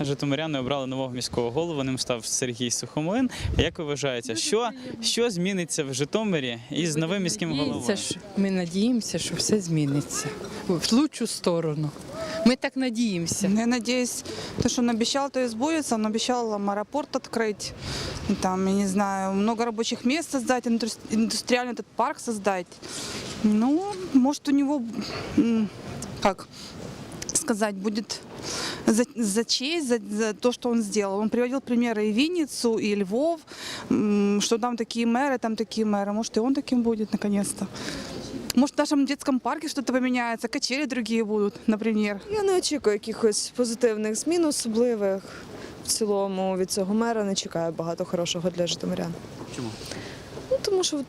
житомиряни обрали нового міського голову. Ним став Сергій Сухомлин. Як ви вважаєте, що, що зміниться в Житомирі із новим міським головою? Надіємося, що- Ми надіємося, що все зміниться в лучшу сторону. Ми так надіємося. Я надеюсь, то, что он обещал, то и сбудется. Он обещал там аэропорт открыть, и там, я не знаю, много рабочих мест создать, индус- индустриальный этот парк создать. Ну, может, у него, м, как сказать, будет за, за честь, за, за то, что он сделал. Он приводил примеры и Винницу, и Львов, м, что там такие мэры, там такие мэры. Может, и он таким будет, наконец-то. Может, в нашем детском парке что-то поменяется, качели другие будут, например. Я не очікую якихось позитивних змін особливих. В цілому від цього мера не чекаю багато хорошого для житомирян. Чому? Ну, тому що м,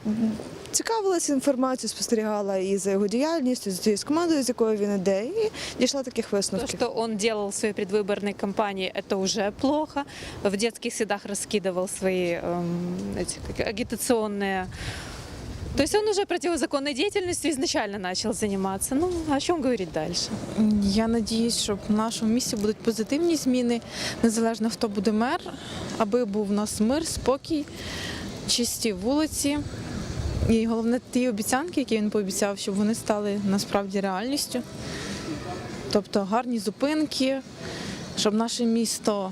цікавилася інформацією, спостерігала і за його діяльністю, з тією командою, з якою він іде, і дійшла таких То, висновків. что он делал в своей предвыборной кампании, это уже плохо. В детских садах раскидывал свои эм, эти, как, агитационные... То есть он уже противозаконной деятельностью изначально начал заниматься. Ну, о чем говорить дальше? Я надіюсь, що в нашому місті будуть позитивні зміни, незалежно хто буде мер, аби був у нас мир, спокій, чисті вулиці. І головне ті обіцянки, які він пообіцяв, щоб вони стали насправді реальністю. Тобто гарні зупинки, щоб наше місто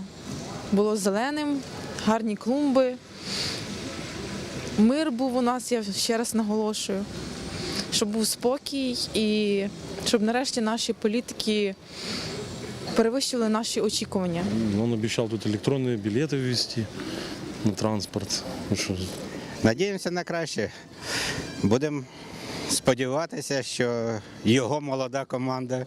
було зеленим, гарні клумби. Мир був у нас, я ще раз наголошую, щоб був спокій і щоб нарешті наші політики перевищили наші очікування. Он обещал тут электронные билеты ввести на транспорт. Ну Надіємося на краще. Будемо сподіватися, що його молода команда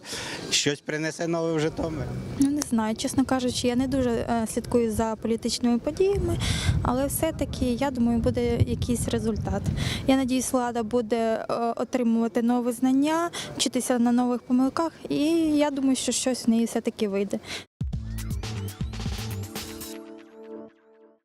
щось принесе нове в Житомир. Ну не знаю, чесно кажучи, я не дуже е, слідкую за політичними подіями, але все-таки я думаю, буде якийсь результат. Я надіюсь, влада буде е, отримувати нові знання, вчитися на нових помилках, і я думаю, що щось в неї все-таки вийде.